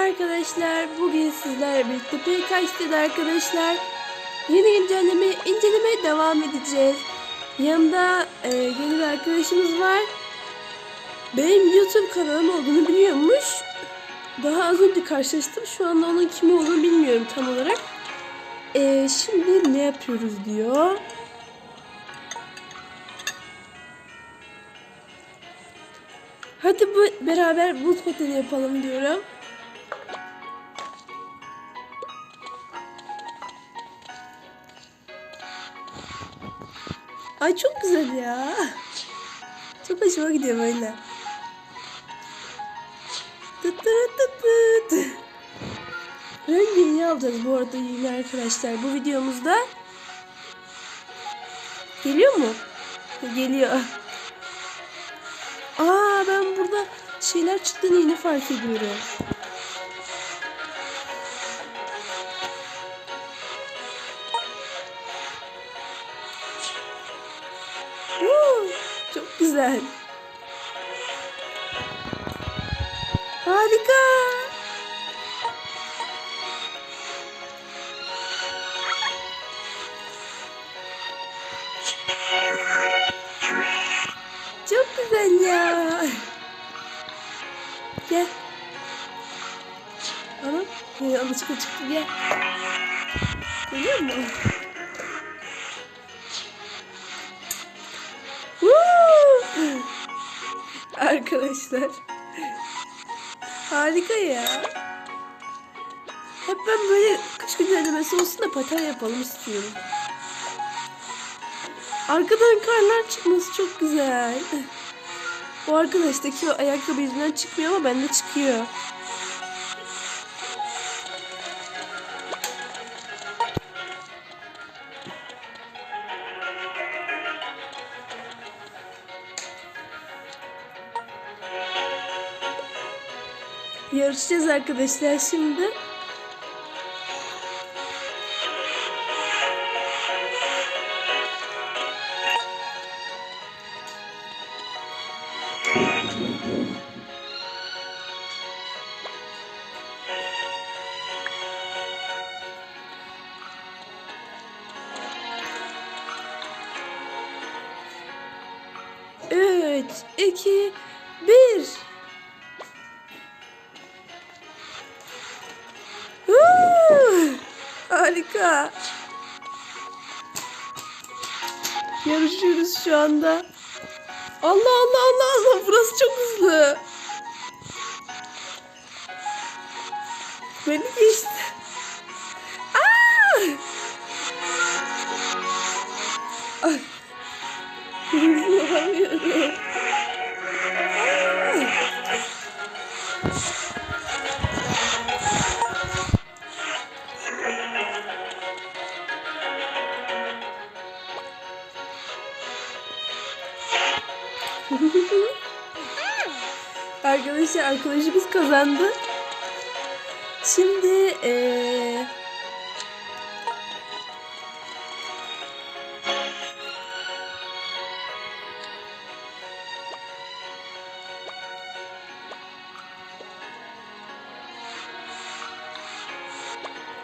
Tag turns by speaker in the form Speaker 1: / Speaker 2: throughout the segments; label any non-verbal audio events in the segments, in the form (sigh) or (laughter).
Speaker 1: arkadaşlar. Bugün sizlerle birlikte PKX'de arkadaşlar. Yeni güncelleme incelemeye devam edeceğiz. Yanımda e, yeni bir arkadaşımız var. Benim YouTube kanalım olduğunu biliyormuş. Daha az önce karşılaştım. Şu anda onun kim olduğunu bilmiyorum tam olarak. E, şimdi ne yapıyoruz diyor. Hadi bu beraber buz pateni yapalım diyorum. Ay çok güzel ya. Çok hoşuma gidiyor böyle. Tıt tıt tıt. Rengi yeni alacağız bu arada yine arkadaşlar. Bu videomuzda geliyor mu? Geliyor. Aa ben burada şeyler çıktığını yeni fark ediyorum. Çok güzel. Harika. Çok güzel ya. Gel. Ana, yanlışlıkla çıktı gel. Görüyor musun? Arkadaşlar. Harika ya. Hep ben böyle kış güncellemesi olsun da paten yapalım istiyorum. Arkadan karlar çıkması çok güzel. O arkadaştaki ayakkabı yüzünden çıkmıyor ama bende çıkıyor. Yarışacağız arkadaşlar şimdi. Üç, iki, bir. Harika. Yarışıyoruz şu anda. Allah Allah Allah Allah burası çok hızlı. Beni geçti. Aa! Hızlı olamıyorum. Arkadaşımız kazandı. Şimdi eee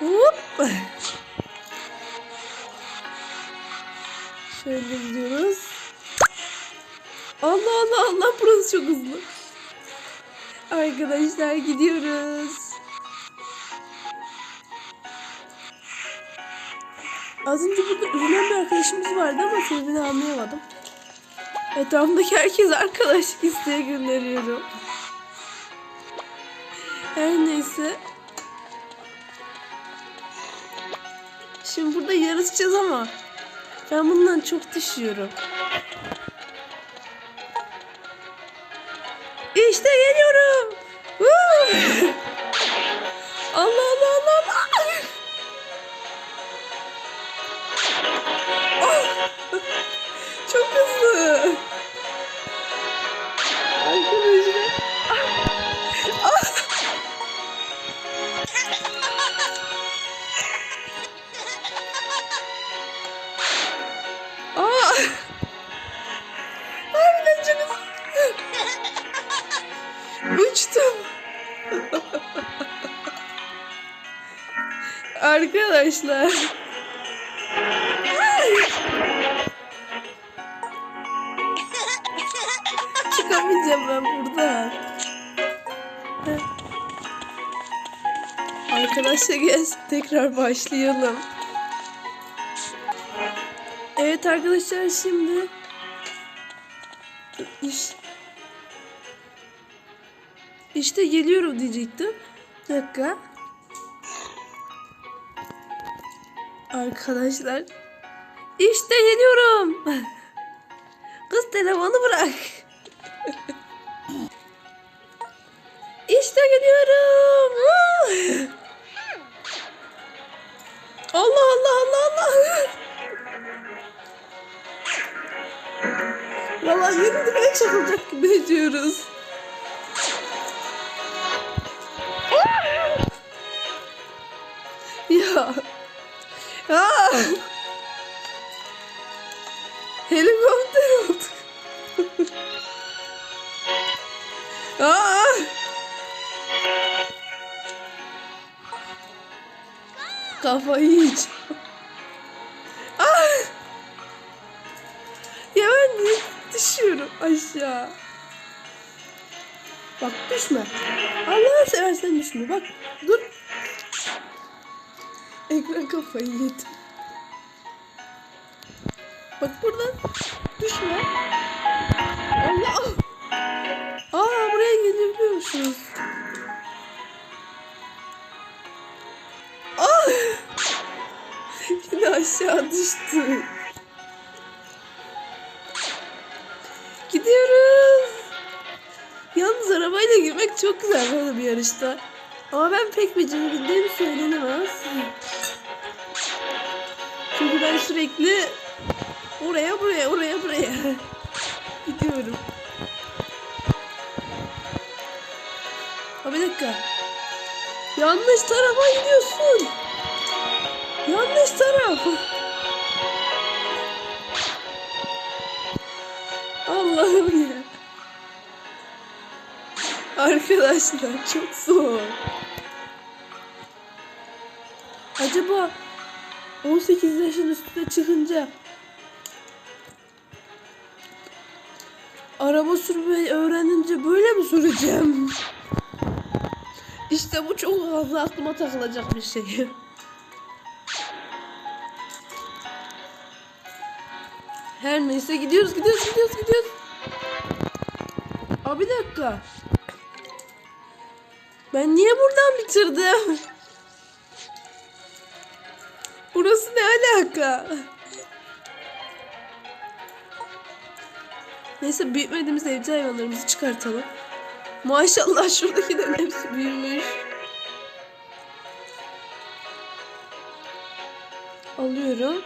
Speaker 1: Hop. Şöyle gidiyoruz. Allah Allah Allah burası çok hızlı. Arkadaşlar gidiyoruz. Az önce burada üzülen bir arkadaşımız vardı ama sebebini anlayamadım. Etrafımdaki herkes arkadaşlık isteği gönderiyorum. Her neyse. Şimdi burada yarışacağız ama ben bundan çok düşüyorum. İşte geliyorum. Allah Allah Allah Allah. Oh! Çok hızlı. Arkadaşlar. Çıkamayacağım ben buradan. Arkadaşlar gelsin tekrar başlayalım. Evet arkadaşlar şimdi iş işte geliyorum diyecektim. Bir dakika. Arkadaşlar işte geliyorum. Kız telefonu bırak. işte geliyorum. Allah Allah Allah Allah. Vallahi yerin dibine çakılacak gibi ediyoruz. Ya. Ya. Helikopter olduk. Aa. Kafayı yiyeceğim. Aa. Ya ben niye düşüyorum aşağı? Bak düşme. Allah'ını seversen düşme. Bak dur. Ekran kafayı yedi. Bak buradan düşme. Allah. Aa buraya gelebiliyormuşuz. Ah. Yine aşağı düştü. Gidiyoruz. Yalnız arabayla girmek çok güzel böyle bir yarışta. Ama ben pek becerebildiğim söylenemez. Çünkü ben sürekli oraya buraya oraya buraya (laughs) gidiyorum. Ha bir dakika. Yanlış tarafa gidiyorsun. Yanlış taraf. (laughs) Allah'ım ya. Arkadaşlar çok zor. Acaba 18 yaşın üstüne çıkınca araba sürmeyi öğrenince böyle mi süreceğim? İşte bu çok fazla aklıma takılacak bir şey. Her neyse gidiyoruz gidiyoruz gidiyoruz gidiyoruz. Aa bir dakika. Ben niye buradan bitirdim? Burası ne alaka? Neyse büyütmediğimiz evcil hayvanlarımızı çıkartalım. Maşallah şuradakilerin hepsi büyümüş. Alıyorum.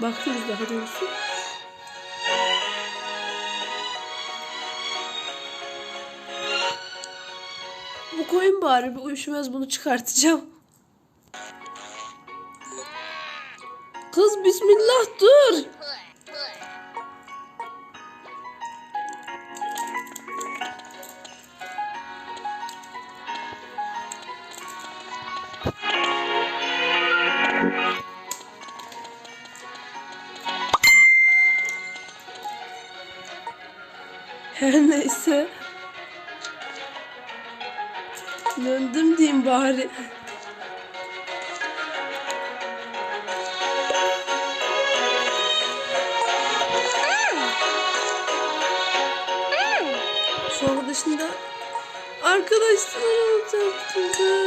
Speaker 1: Bakıyoruz daha doğrusu. Bu koyun bari bir üşümez bunu çıkartacağım. Bismillah dur. Her neyse. Döndüm diyeyim bari. Arkadaşlar olacaktı.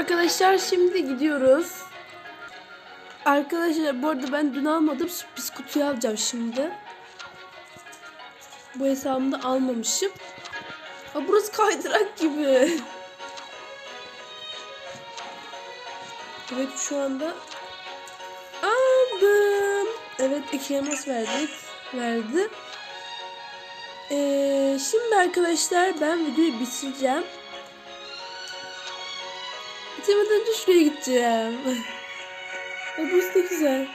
Speaker 1: Arkadaşlar şimdi gidiyoruz. Arkadaşlar bu arada ben dün almadım sürpriz kutuyu alacağım şimdi. Bu hesabımda almamışım. Aa, burası kaydırak gibi. Evet şu anda aldım. Evet iki elmas verdik. Verdi. Ee, şimdi arkadaşlar ben videoyu bitireceğim. Bitirmeden önce şuraya gideceğim. (laughs) Ay burası da güzel.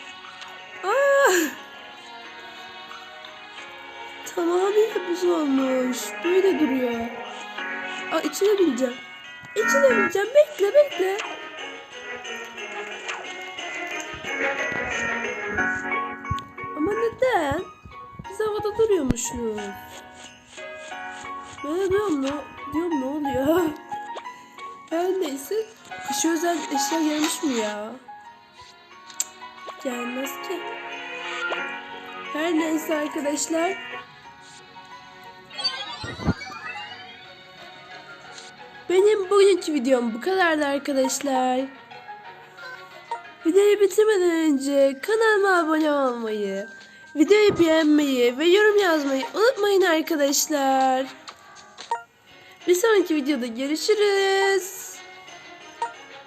Speaker 1: Aa! Tamamıyla buz olmuş. Böyle duruyor. Aa içine bineceğim. İçine bineceğim. Bekle bekle. Ama neden? Biz havada duruyormuşuz. De diyorum ne, diyorum ne oluyor? (laughs) Her neyse. Kışa özel eşya gelmiş mi ya? Gelmez ki. Her neyse arkadaşlar. Benim bugünkü videom bu kadardı arkadaşlar. Videoyu bitirmeden önce kanalıma abone olmayı, videoyu beğenmeyi ve yorum yazmayı unutmayın arkadaşlar. Bir sonraki videoda görüşürüz.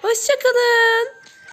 Speaker 1: Hoşçakalın.